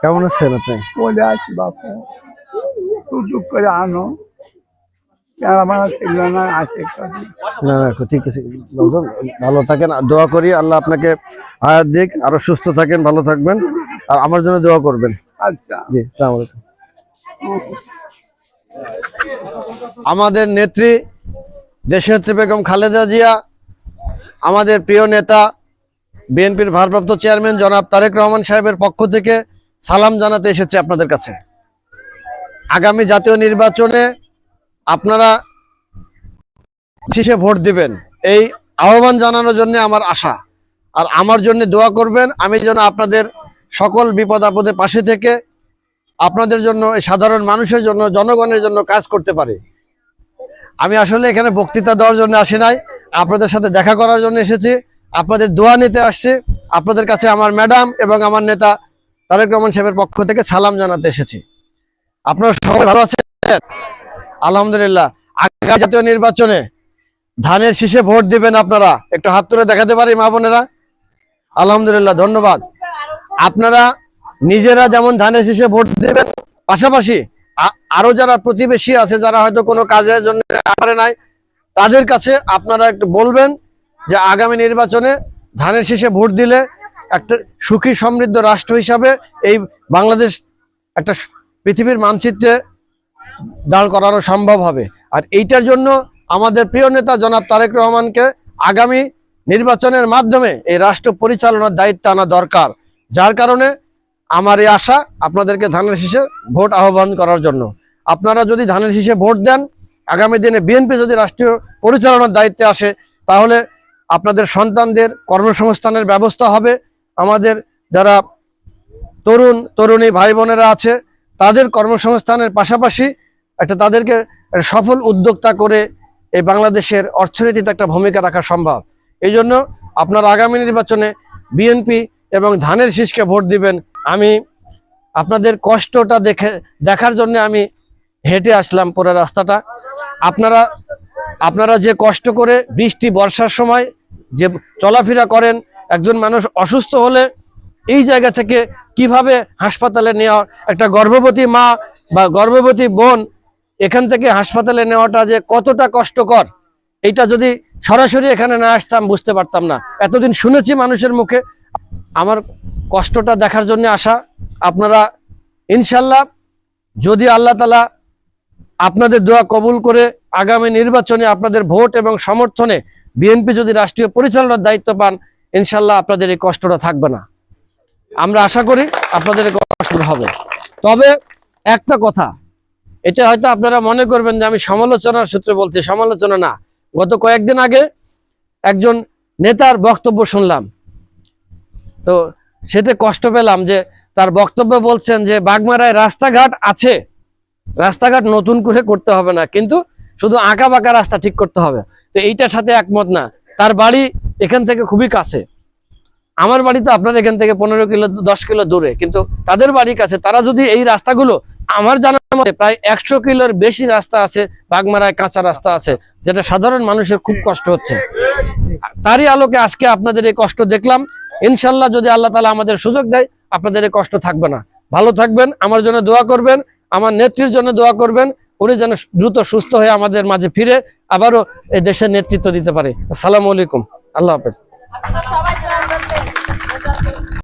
কেমন আছেন আপনি? বলে আছি বাপু। টুকটুক করে আনো। না ঠিক আছে। ভালো থাকেন। আর দোয়া করি আল্লাহ আপনাকে হায়াত দিক আরও সুস্থ থাকেন ভালো থাকবেন। আর আমার জন্য দোয়া করবেন। আচ্ছা। জি আমাদের নেত্রী দেশনেত্রী বেগম খালেদা জিয়া আমাদের প্রিয় নেতা বিএনপির ভারপ্রাপ্ত চেয়ারম্যান জনাব তারেক রহমান সাহেবের পক্ষ থেকে সালাম জানাতে এসেছে আপনাদের কাছে। আগামী জাতীয় নির্বাচনে আপনারা শীষে ভোট দিবেন। এই আহ্বান জানানোর জন্য আমার আশা। আর আমার জন্য দোয়া করবেন, আমি যেন আপনাদের সকল বিপদ আপদে পাশে থেকে আপনাদের জন্য সাধারণ মানুষের জন্য, জনগণের জন্য কাজ করতে পারি। আমি আসলে এখানে বক্তৃতা দেওয়ার জন্য আসি নাই, আপনাদের সাথে দেখা করার জন্য এসেছি। আপনাদের দোয়া নিতে আসছে। আপনাদের কাছে আমার ম্যাডাম এবং আমার নেতা তারেক রহমান সাহেবের পক্ষ থেকে সালাম জানাতে এসেছি। আপনারা সবাই ভালো আছেন? আলহামদুলিল্লাহ। আগামী জাতীয় নির্বাচনে ধানের শীষে ভোট দিবেন আপনারা। একটু হাত তুলে দেখাতে পারি, মা বোনেরা? আলহামদুলিল্লাহ, ধন্যবাদ। আপনারা নিজেরা যেমন ধানের শীষে ভোট দেবেন, পাশাপাশি আরও যারা প্রতিবেশী আছে, যারা হয়তো কোনো কাজের জন্য পারে নাই, তাদের কাছে আপনারা একটু বলবেন যে আগামী নির্বাচনে ধানের শীষে ভোট দিলে একটা সুখী সমৃদ্ধ রাষ্ট্র হিসাবে এই বাংলাদেশ একটা পৃথিবীর মানচিত্রে দাঁড় করানো সম্ভব হবে। আর এইটার জন্য আমাদের প্রিয় নেতা জনাব তারেক রহমানকে আগামী নির্বাচনের মাধ্যমে এই রাষ্ট্র পরিচালনার দায়িত্ব আনা দরকার। যার কারণে আমার এই আশা আপনাদেরকে ধানের শীষে ভোট আহ্বান করার জন্য। আপনারা যদি ধানের শীষে ভোট দেন, আগামী দিনে বিএনপি যদি রাষ্ট্রীয় পরিচালনার দায়িত্বে আসে, তাহলে আপনাদের সন্তানদের কর্মসংস্থানের ব্যবস্থা হবে। আমাদের যারা তরুণ, তরুণী ভাই বোনেরা আছে, তাদের কর্মসংস্থানের পাশাপাশি একটা তাদেরকে সফল উদ্যোক্তা করে এই বাংলাদেশের অর্থনীতিতে একটা ভূমিকা রাখা সম্ভব। এই জন্য আপনার আগামী নির্বাচনে বিএনপি এবং ধানের শীষকে ভোট দিবেন। আমি আপনাদের কষ্টটা দেখে, দেখার জন্য আমি হেঁটে আসলাম পুরো রাস্তাটা। আপনারা আপনারা যে কষ্ট করে বৃষ্টি, বর্ষার সময় যে চলাফেরা করেন, একজন মানুষ অসুস্থ হলে এই জায়গা থেকে কীভাবে হাসপাতালে নেওয়া, একটা গর্ভবতী মা বা গর্ভবতী বোন এখান থেকে হাসপাতালে নেওয়াটা যে কতটা কষ্টকর, এইটা যদি সরাসরি এখানে না আসতাম বুঝতে পারতাম না। এতদিন শুনেছি মানুষের মুখে। আমার কষ্টটা দেখার জন্য আসা আপনারা ইনশাল্লাহ যদি আল্লাহ তালা আপনাদের দোয়া কবুল করে আগামী নির্বাচনে আপনাদের ভোট এবং সমর্থনে বিএনপি যদি রাষ্ট্রীয় পরিচালনার দায়িত্ব পান, ইনশাল্লাহ আপনাদের এই কষ্টটা থাকবে না। আমরা আশা করি আপনাদের কষ্ট হবে। তবে একটা কথা, এটা হয়তো আপনারা মনে করবেন যে আমি সমালোচনার সূত্রে বলছি, সমালোচনা না। গত কয়েকদিন আগে একজন নেতার বক্তব্য শুনলাম। তো সেতে কষ্ট পেলাম যে তার বক্তব্য বলছেন যে বাগমারায় রাস্তাঘাট আছে রাস্তাঘাট নতুন করে করতে হবে না, কিন্তু শুধু আঁকা বাঁকা রাস্তা ঠিক করতে হবে। তো এইটার সাথে একমত না। তার বাড়ি এখান থেকে খুবই কাছে। আমার বাড়ি তো আপনার এখান থেকে পনেরো কিলো, দশ কিলো দূরে, কিন্তু তাদের বাড়ি কাছে। তারা যদি এই রাস্তাগুলো, আমার জানার মতে প্রায় একশো কিলোর বেশি রাস্তা আছে, বাগমারায় কাঁচা রাস্তা আছে, যেটা সাধারণ মানুষের খুব কষ্ট হচ্ছে। তারই আলোকে আজকে আপনাদের এই কষ্ট দেখলাম। ইনশাল্লাহ যদি আল্লাহ তালা আমাদের সুযোগ দেয়, আপনাদের এই কষ্ট থাকবে না। ভালো থাকবেন, আমার জন্য দোয়া করবেন। আমার নেত্রীর জন্য দোয়া করবেন, উনি যেন দ্রুত সুস্থ হয়ে আমাদের মাঝে ফিরে আবারও এই দেশের নেতৃত্ব দিতে পারে। আসসালামু আলাইকুম। আল্লাহ হাফেজ।